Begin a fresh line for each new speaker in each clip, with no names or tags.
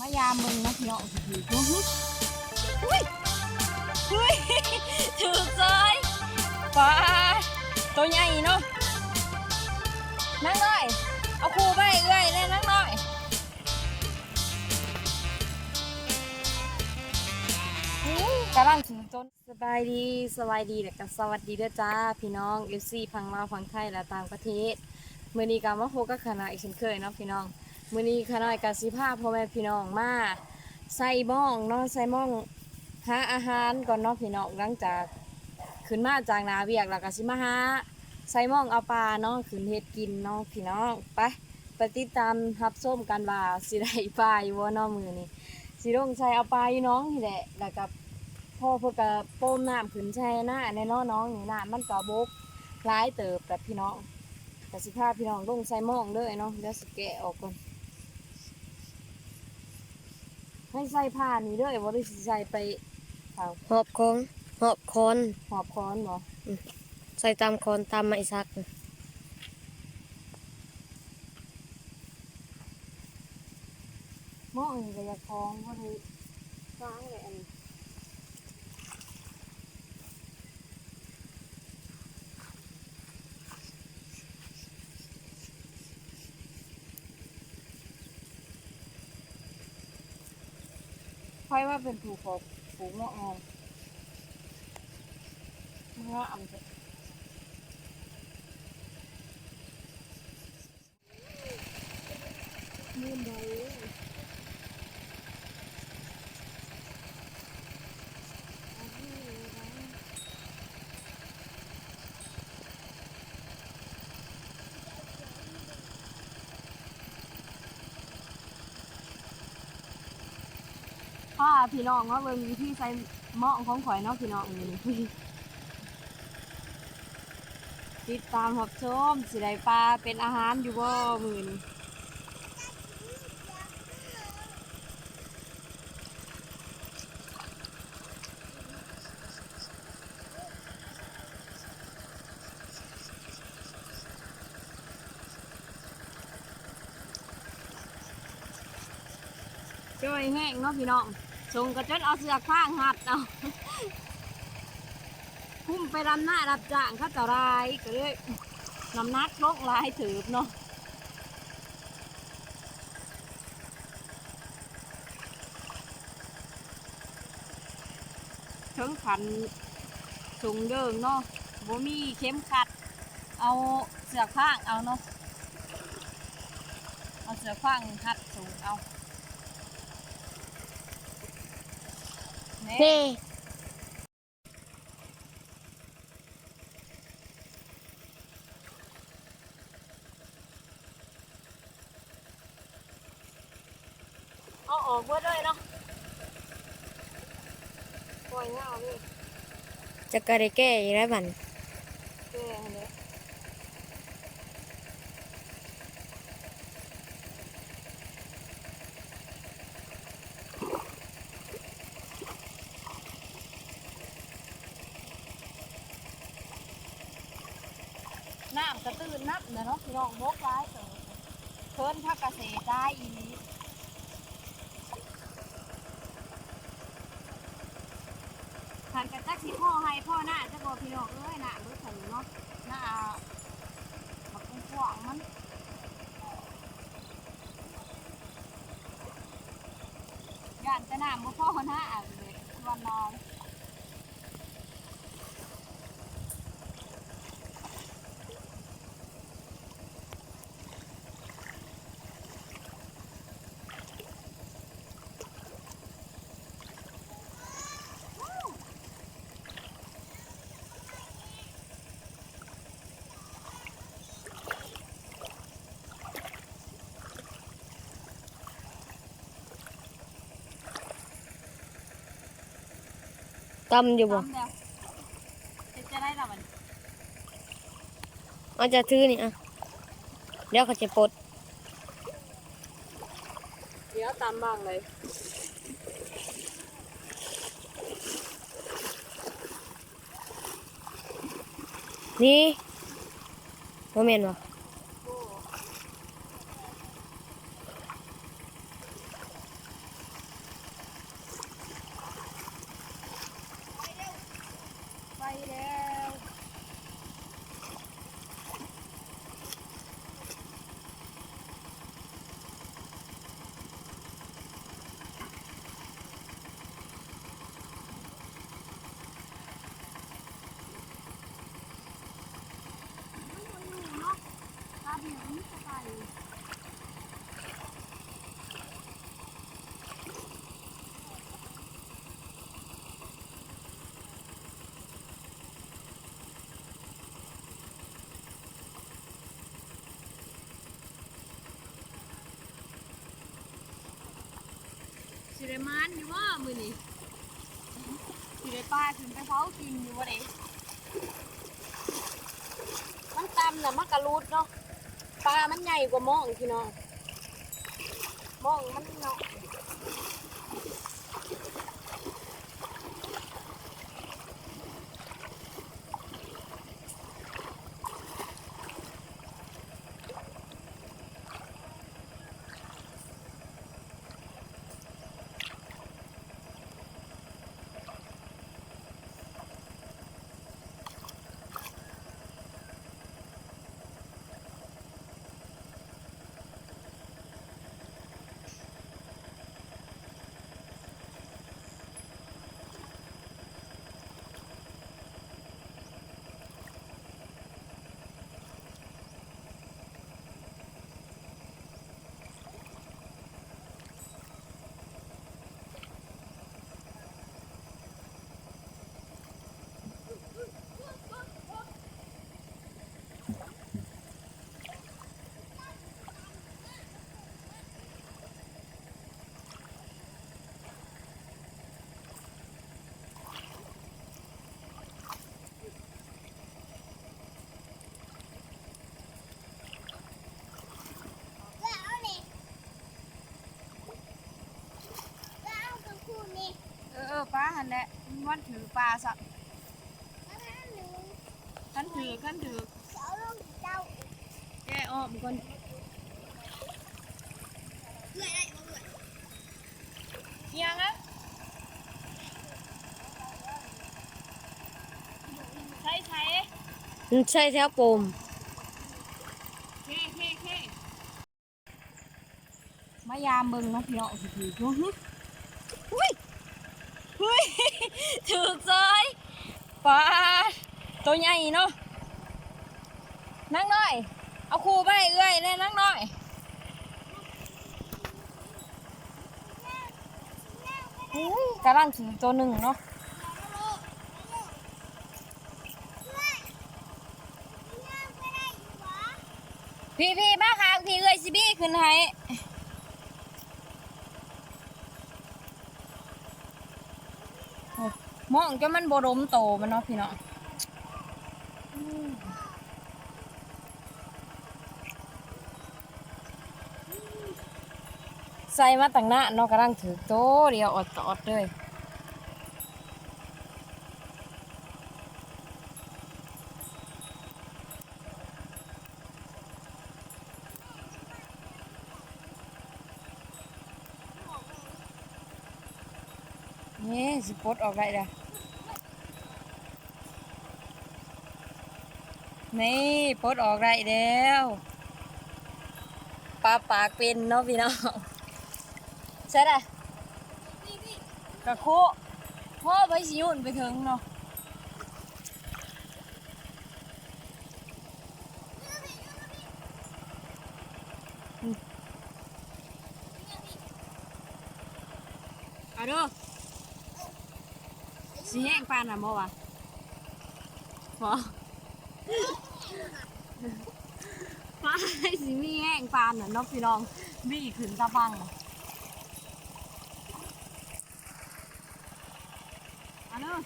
มายามมึงนะพี่น้องอหุ้ยหุ้ยหุ้ยถือเซยปลาตัวใหญ่เนาะนั่งหน่อยเอาครูไปเอ้ยเลยนั่งหน่อยกำลังถือจนสบายดีสบายดีและก็สวัสดีเด้อจ้าพี่น้องเอฟซีพังลาวพังไทยและต่างประเทศมื้อนี้ก็มาพบกับคณะอีกเช่นเคยเนาะพี่น้อง มื้อนี้คณะกสิภาพ่อแม่พี่น้องมาใส่ม่องเนาะใส่ม่องหาอาหารก่อนเนาะพี่น้องหลังจากขึ้นมาจากนาเวียกแล้วก็สิมาหาใส่ม่องเอาปลาเนาะขึ้นเฮ็ดกินเนาะพี่น้องไปไปติดตามรับส้มกันว่าสิได้ปลาอยู่บ่เนาะมื้อนี้สิลงใส่เอาปลาอยู่น้องนี่แหละแล้วก็พ่อเพิ่นก็โป้มน้ำขึ้นแช่หน้าในเนาะน้องนี่น้ำมันก็บกหลายเติบแต่พี่น้องกสิภาพี่น้องลงใส่ม่องเด้อเนาะเดี๋ยวสิแกะออกก่อน ให้ใส่ผ้านี้ด้วยว่าได้สิใส่ไปเอา
หอบคองหอบคอน
หอบค้อนบ่
ใส่ตามคอนตามไม้ซัก
หม้อนี่ก็อยากคล้องเพราะได้ล้างเลยอันนี้ อยว่าเป็นผูกขอบผูกหม้ออองเงาะออันเถอะมือใด พ่อพี่น้องว่าเบิ่งวิธีใส่หม้อของข่อยเนาะพี่น้องนี่ติดตามรับชมสิได้ปลาเป็นอาหารอยู่บ่มื้อนี้จ้อยแห้งเนาะพี่น้อง ชงกระจนเอาเสือข้างหัดเอาพุ่มไปรำหน้ารับจ้างเข้าเจะรายก็เลยนำนักลกลายถืบเนาะเชิงขันสูงเดิมเนาะบ่มีเข็มขัด เอาเสือข้างเอาเนาะเอาเสือข้างขัดสูงเอา น่
นี่
เอาออกเพื่อด้วยเนาะปล่อยเงาเลย
จะกระได้แก้อีกแล้วบัน
แก้ให้เลยน้ำกระตื้นนับเนาะเนาะพี่น้องบกร้ายเติบเพิ่นพักเกษตรได้อีนี้ ขันกระจักสิพ่อให้ พ่อหน้าจะบอกพี่น้องเอ้ยหน้ารู้ถึงเนาะหน้าบักกุ้งขวางมันย่านจะหน้าบ่พ่อหน้าเลยวันนอน
ตำอยู่บ่
ทำแล้วเฮ็ดจะได้ละมัน
เอาจะถือนี่อะเดี๋ยวเขาจะปลด
เดี๋ยวตามบ้างเลย
นี่โมเมนบ่
สิเรมานอยู่ว่ามือนี่สิเรป้าขึ้นไปเผากินอยู่ว่าเด้มันตำน่ะมันกระรูดเนาะปลามันใหญ่กว่าหมองพี่น้องม่องมันเนาะ เออเออป้า หันแหละมันถือปลาสักขันถือขันถือแกอ้อมก่อนเอียังอะใช้ใช้
มันใช่แถวโปม
เคเคเคมายามเบิ่งเนาะพี่น้องสิถือดูหึหุ้ยหุ้ ยถือซอยปลาตัวใหญ่เนาะนั่งหน่อย เอาครูไปเอื้อยเลยนั่งหน่อยอุ้ยกำลังถือตัวหนึ่งเนาะพี่พี่มาค่ะพี่เอื้อยสิบี้ขึ้นให้โอ้ มองจนมันบรมโตมันเนาะพี่เนาะใส่มาตั้งหน้าเนาะกำลังถือโตเดียวอดต่ออดเลยนี่สิปดออกได้ละ นี่ปลดออกได้แล้วปลาปากเป็นเนาะพี่น้องใช่ไหมกระโคพ่อไปสิยุ่นไปถึงเนาะอืมเอาเด้อสิแห้งปานน่ะบ่วะบ่ป ลาสิมีแห้งปานน่ะเนาะพี่น้องบี้ขึ้นตะฟังน่ะเอาเด้อ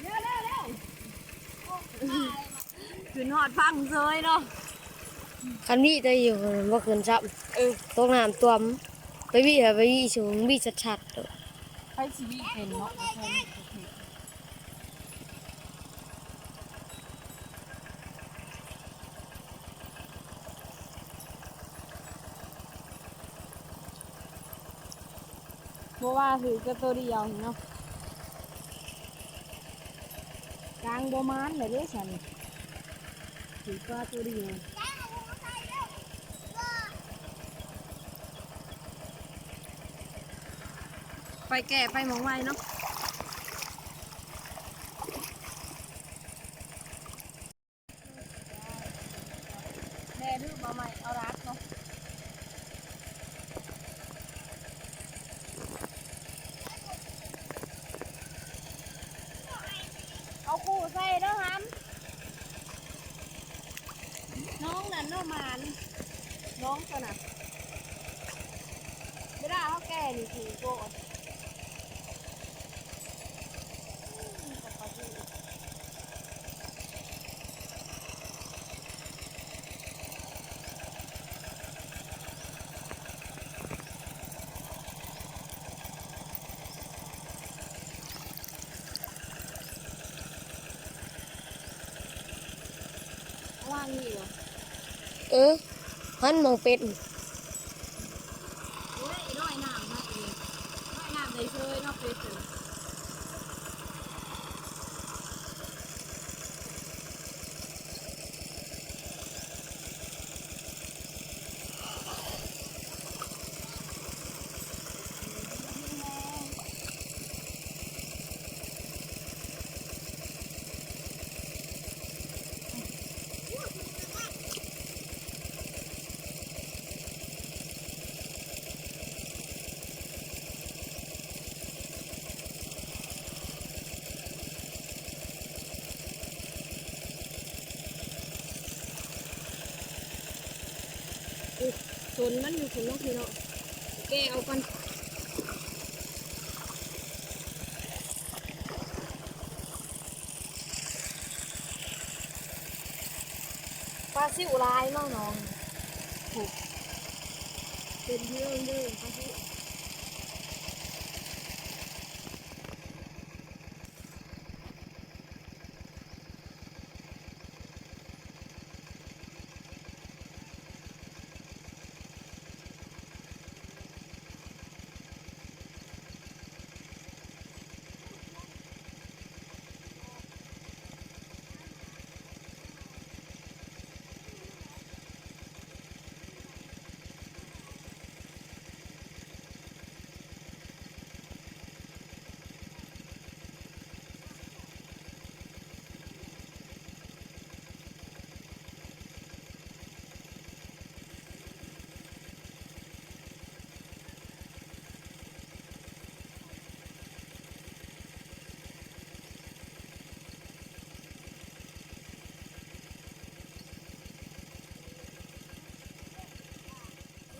เร็วเร็วเร็วขึ้นหอดฟังเซยเนาะ
คันวี่จะอยู่บ่คืนซับ
เออ
ตกน้ำตัวมไปวี่อะไปวี่สูงวี่ชัดๆเด้อ
ให้ชีวิตเป็นเนาะ เพราะว่าถือแค่ตัวเดียวเนาะกลางบมานเลยเด้ฉันถือปลาตัวเดียวไปแก่ไปมองไว้เนาะแม่ดื้อมาใหม่เอาไร องตัวน่ะไม่ได้เขาแก่นี่คือโกดว่างนี่เหรอ
เออ หันมองเป็ด
โอ้ยน้อยน้ำนะเองน้อยน้ำในเชยเนอกเป็ดเลย ส นมันอยู่สนน้องพี่เนาะแกเอากันปลาซิวลายเนาะน้องถูกเป็นเรื่องเด้อปลาซิว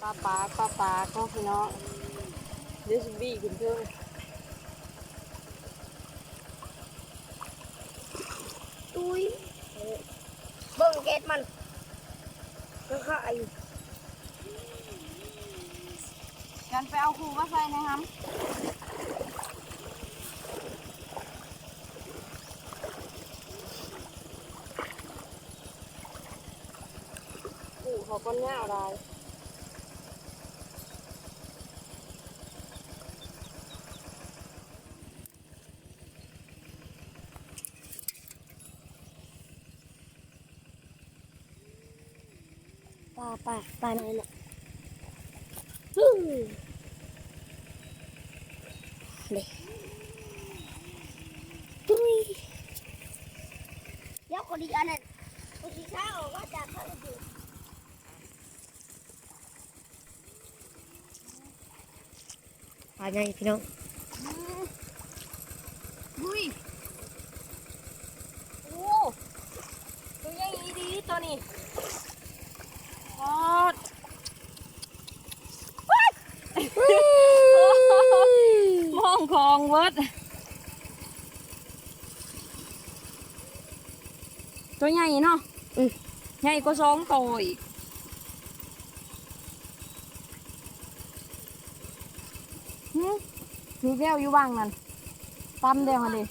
ปลาปลาปลาปลาก็พี่น้องเดี๋ยวสิบี้ขึ้นเพิ่ม
ตุ้ยเบิ่งเกตมันก็ขาย
กันไปเอาครูมาใส่นะครับครูเขาก็ง่าอะไร
ลาปลาไหนน่ะฮึ่มเด็ตุ้ย
เดี๋ยวคนอีกอันนั้นคนที่ข้าวว่าจะเข้าไปดู
ปลาใหญ่พี่น้อง
ดุยโอ้ตัวใหญ่ดีตัวนี้ออด มองคองเวิร์ดตัว ใหญ่เนาะ
อื
ใหญ่กว่าสองตัวอีกหืมีแววอยู่บ้างนั่นตั้มเดียวมาดิ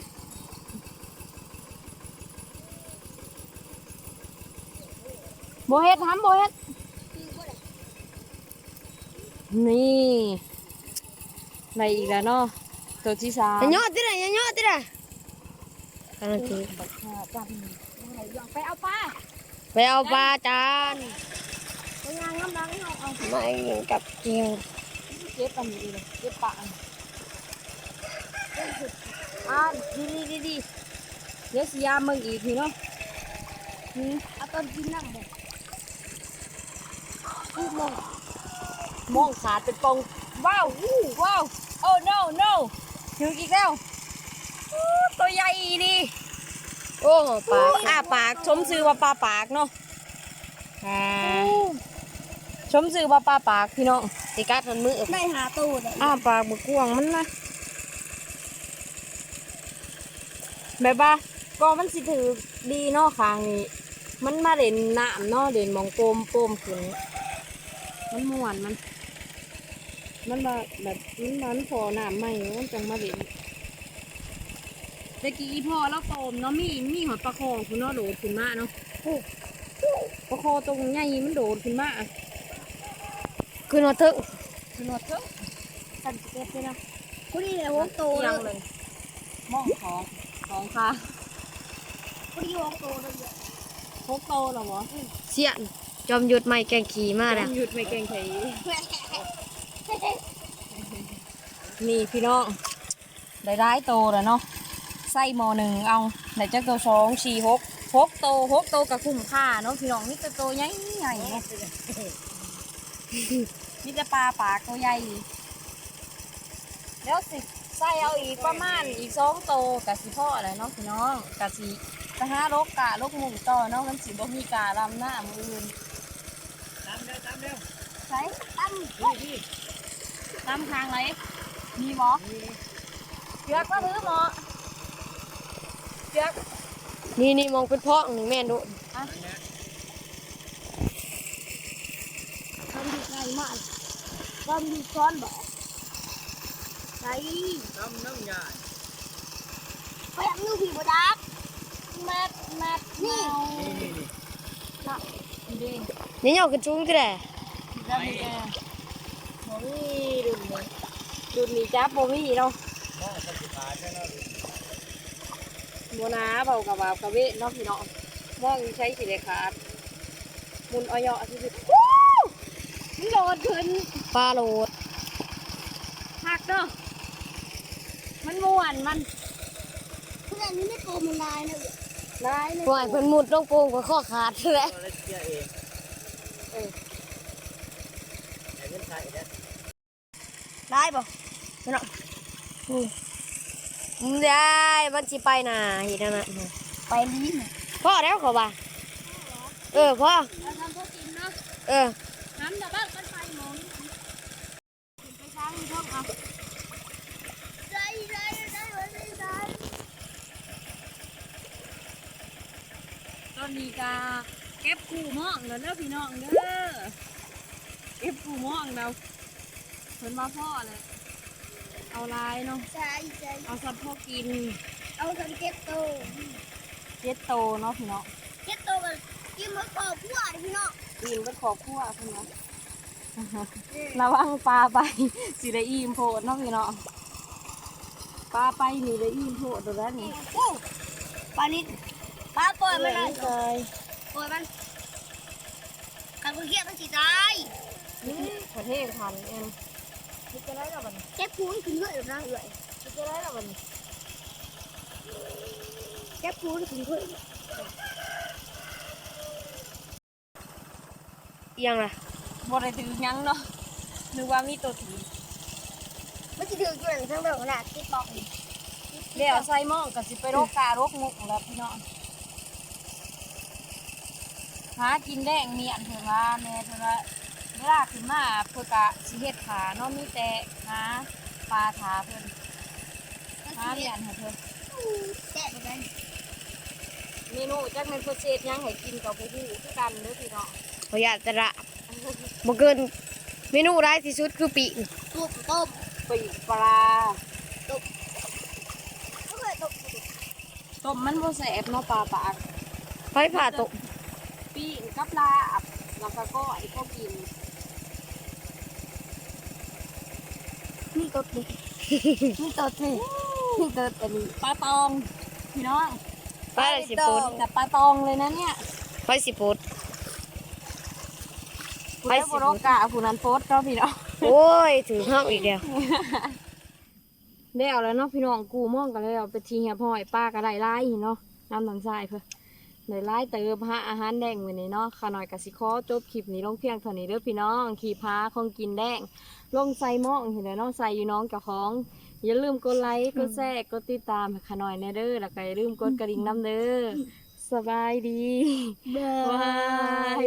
โบเฮ็ดทำโบเฮ็ดนี่ในอีกแล้วเนาะตัวที่สาม
อย่าย่อติระอย่าย่อติระกำลังถือ
บักหาจันอะไรอย่างไปเอาปลา
ไปเอาปลาจาน
ไปยางน้ำดังเอาเอา
ไม่กับเจียว
เก็บอันนี้เลยเก็บปลาอันอ่าดีดีดีดีเดี๋ยวสิยามมึงอีกทีเนาะอืม
เอาต้นกินน้ำเลย
กูมอง
มองขาดเป็นปองว้าววู้ว้าวโอ้ no no ถึงอีกแล้วอู้ตัวใหญ่ดีโอ้ปากอ้าปากชมซื้อว่าปลาปากเนาะอ่าชมซื้อว่าปลาปากพี่น้องสิกัดมันมือ
ได้หาตู้เลย
อ้าปากบึกกวางมันนะแบบว่าก็มันสิถือดีเนาะคางนี้ มันมาเด่นน้ำเนาะเด่นหมองโปมโปมขึ้น มันม่วนมัน มันแบบแบบมันมันพอน้ำใหม่มันจังมาเด่นตะกี้อีพ่อแล้วโปมเนาะมีมีหัวปลาคอคุณเนาะโดดขึ้นมาเนาะโอ้ปลาคอตรงใหญ่มันโดดขึ้นมา
คือหนวดเถอะ
ขึ้นหนวดเถอะทันเก็บเลยนะ
กูนี่แหละวงโต
เอี
เลย
งเลยมองของของค่ะ
กูนี่วงโตเลย
พกโตเหรอวะ
เสียน จอมหยุดไม่แกงขี่มากแล้ว
หยุดไม่เก่งไขนี่พี่น้องได้ได้โตแล้วเนาะไส้หมอหนึ่งเอาไหนจะโตสองสี่หกหกโตหกโตกับคุ้มค่าเนาะพี่น้องนี่จะโตใหญ่ใหญ่เนาะนี่จะปลาปากตัวใหญ่แล้วสิใส่เอาอีกประมาณอีกสองโตกับสิพ่ออะไรเนาะพี่น้องกับสิไปหาลกกะลกหมูต่อเนาะมันสิบ่มีกาลำหน้ามืออื่น
ตามเร็วตามเร็ว
ใช้
นี่นี่
ตามทางไหนมีหมอเชือกก็ถือหมอเชือก
นี่นี่มองเป็นเพาะหนึ่งแม่นดู
ทำดีไงมากทำดีซ้อนบอกไง
น้ำน้ำยา
ไปยังนูผีบดัก
แมทแมท
นี่
นี่นี่นี่
ดี
นี่เหยาะกระจุ้งก็ได้
ได้ดีแกโอ้ยดุนเลยดุนนี่จ้าโบมี่เนาะ
มองสักขาดแค่นั้น
โบนาเบากับบาบกับเวทเนาะพี่นองมองใช้สีเลยขาดมุนออยอที่สุดวู้มันโดดขึ้น
ปลาโหลด
หักเนาะมันม่วนมัน
เพื่อนนี่ไม่โกงมันลายนะ
ได้เลย
ปล่อยเพิ่นมุดลงโป่งกับข้อขาดเลย
ไอ้เงินใส่เนี่ย
ได้ป่ะเนาะอืมได้มันสิไปน่ะเห็นนั่นน่ะ
ไปลิ้น
พ่อแล้วเขาว่าเออพ่อ
เราทำพวกกินเนาะ
เออ
น้ำแต่บ้านกันไปหมองไปช้างช่องเอาได้ได้ได้ได้ได้
ตอนนี้กา เก็บกูม่องแล้วเด้อพี่น้องเด้อเก็บกูม่องเราเพิ่นมาพ่อเลยเอาลายเนาะ
ใช่ใช่
เอาสัตว์พวกกิน
เอาสังเกตโต
เจ็ดโตเนาะพี่น้อง
เก็ตโตกันกินมะกอกพวกพี่น้อง
ปีนเป็นขอบคั่วพี่น้องระวังปลาไปสิได้อิ่มโพดเนาะพี่น้องปลาไปนี่ได้อิ่มโพดตัวแล้วนี่
โอ้ปลานิดปลาปล่อยมันเลย
เลย
ปล่อยมันขันกูเกียมันสิตาย
นี่ประเทศพันเอ็มคิดจะได้กับมัน
เจ็บพูนขึ้นด้วยหรือนะเอ่ย
คิดจะได้กับมัน
เจ็บพูนขึ้นด้วย
เอียงล่ะ
บ่ได้ถือหยังเนาะนึกว่ามีตัวถือ
ไม่จะดื้ออยู่หลังทั้งแบบขนาดติดบอกนี่
เดี๋ยวใส่หม้องกับสิไปรกการกมุกแล้วพี่น้อง หากินแดงเมียนเถอะว่าแม่เถอะว่าเวลาขึ้นมาเพื่อกะสิเฮ็ดขาเนาะมีแต่หาปลาถาเพิ่นหาเมียนให้เพิ่น
แตะไปเลย
เมนูจักแม่นเพิ่นเฮ็ดหยังให้กินกับผู้ฮู้คือกันเด้อพี่น้อง
ขออยากจะระบ่เกินเมนูร้ายที่สุดคือปีก
ตุบต้ม
ปีกปลา
ก็เคยตบ
ต้มมันบ่แซ่บเนาะปลาปาก
ไฟผ่าตก
ปีกกับลาบแล้วก็ก้อยก็กิน
นี่ตบดินี่ตบดินี่ตบอันนี้
ปลาตองพี่น้อง
ไฟสิปุด
แต่ปลาตองเลยนะเนี่ย
ไฟสิปุด
ผู้ได้บรกะผู้นั้นโพสก็พี่น้อง
โอ้ยถือห้ามอีกเดียว
ได้เอาแล้วเนาะพี่น้องกูมองกันแล้วไปทีเหียพ่อยป้าก็ได้ไล่เนาะน้ำตันทรายเพื่อ ในไล่เติมหาอาหารแดงวันนี้เนาะขาหน่อยกสิคอจบคลิปนี้ลงเพียงเท่านี้เด้อพี่น้องขี่พาของกินแดง ลงใส่หม้อเห็นแล้วเนอใส่อยู่น้องเจ้าของ อย่าลืมกดไลค์กดแชร์กดติดตามขาหน่อยแน่เด้อแล้วก็อย่าลืมกดกระดิ่งน้ำเด้อสบายดีบาย